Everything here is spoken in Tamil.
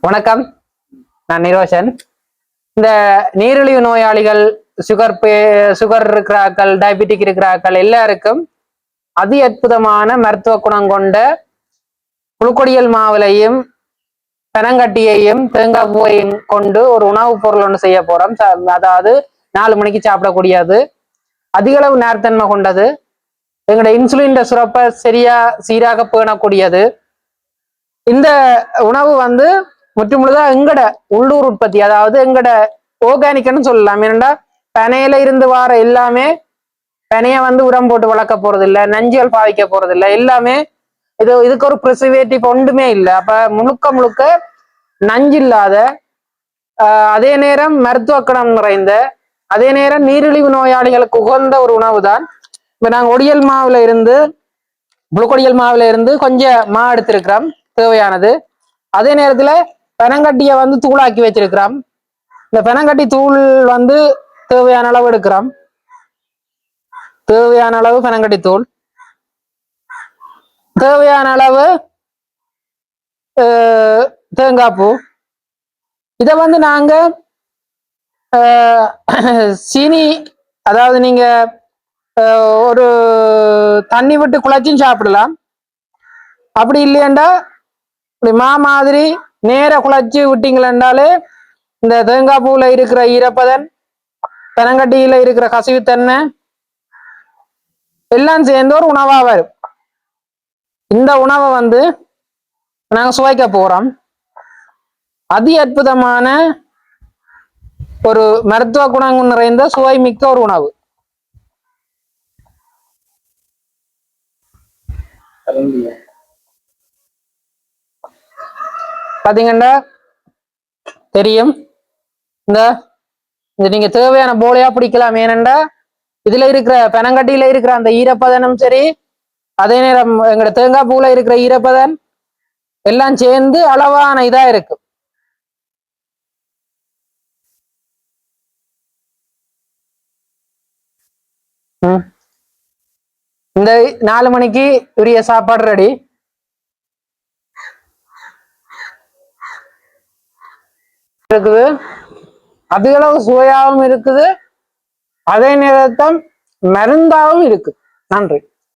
வணக்கம். நான் நிரோஷன் இந்த நீரிழிவு நோயாளிகள் சுகர் சுகர் இருக்கிறாக்கள் டயபெட்டிக் இருக்கிறாக்கள் எல்லாருக்கும் அதி அற்புதமான மருத்துவ குணம் கொண்ட புழுக்கொடியல் மாவுலையும் பெனங்கட்டியையும் தேங்காய் பூவையும் கொண்டு ஒரு உணவுப் பொருள் ஒன்று செய்ய போறோம். ச- அதாவது நாலு மணிக்கு சாப்பிடக்கூடியது அதிகளவு நேர்த்தன்மை கொண்டது. எங்களோட இன்சுலின் சுரப்பை சரியா சீராக பேணக்கூடியது. இந்த உணவு வந்து முற்றுமுழுதா எங்கட உள்ளூர் உற்பத்தி அதாவது எங்கட ஓர்கானிக்னு சொல்லலாம். ஏனண்டா பனையில இருந்து வார எல்லாமே பனைய வந்து உரம் போட்டு வளர்க்க போறது இல்ல நஞ்சுகள் பாவிக்க போறது இல்ல எல்லாமே இது இதுக்கு ஒரு ப்ரிசர்வேட்டிவ் ஒன்றுமே இல்லை. அப்ப முழுக்க முழுக்க நஞ்சு இல்லாத ஆஹ், அதே நேரம் மருத்துவ குணம் நிறைந்த அதே நேரம் நீரிழிவு நோயாளிகளுக்கு உகந்த ஒரு உணவு தான் இப்ப நாங்க ஒடியல் மாவுல இருந்து புழுக்கொடியல் மாவுல இருந்து கொஞ்சம் மா எடுத்திருக்கிறோம் தேவையானது. அதே நேரத்துல பனங்கட்டியை வந்து தூளாக்கி வச்சிருக்கிறோம். இந்த பனங்கட்டி தூள் வந்து தேவையான அளவு எடுக்கிறோம். தேவையான அளவு பனங்கட்டி தூள். தேவையான அளவு அஹ், தேங்காய் பூ. இதை வந்து நாங்க சீனி அதாவது நீங்க அஹ், ஒரு தண்ணி விட்டு குழச்சும் சாப்பிடலாம். அப்படி இல்லையாண்டா இப்படி மா மாதிரி நேர குழச்சி விட்டீங்களென்றாலே இந்த தேங்காய் பூவில் இருக்கிற ஈரப்பதன் பனங்கட்டியில இருக்கிற கசிவுத்தன்மை எல்லாம் சேர்ந்து ஒரு உணவா வரும். இந்த உணவை வந்து நாங்க சுவைக்க போறோம். அதி அற்புதமான ஒரு மருத்துவ குணங்கள் நிறைந்த சுவை மிக்க ஒரு உணவு. பார்த்தீங்கன்னா தெரியும். இந்த இது நீங்க தேவையான போலையா பிடிக்கலாம். ஏனண்டா இதுல இருக்கிற பெனங்கட்டியில இருக்கிற அந்த ஈரப்பதனும் சரி அதே நேரம் எங்களோட தேங்காய் பூல இருக்கிற ஈரப்பதன் எல்லாம் சேர்ந்து அளவான இதா இருக்கு. இந்த நாலு மணிக்கு உரிய சாப்பாடு ரெடி இருக்குது. அதிக அளவு சுவையாகவும் இருக்குது. அதே நேரத்தில் மருந்தாகவும் இருக்கு நன்றி.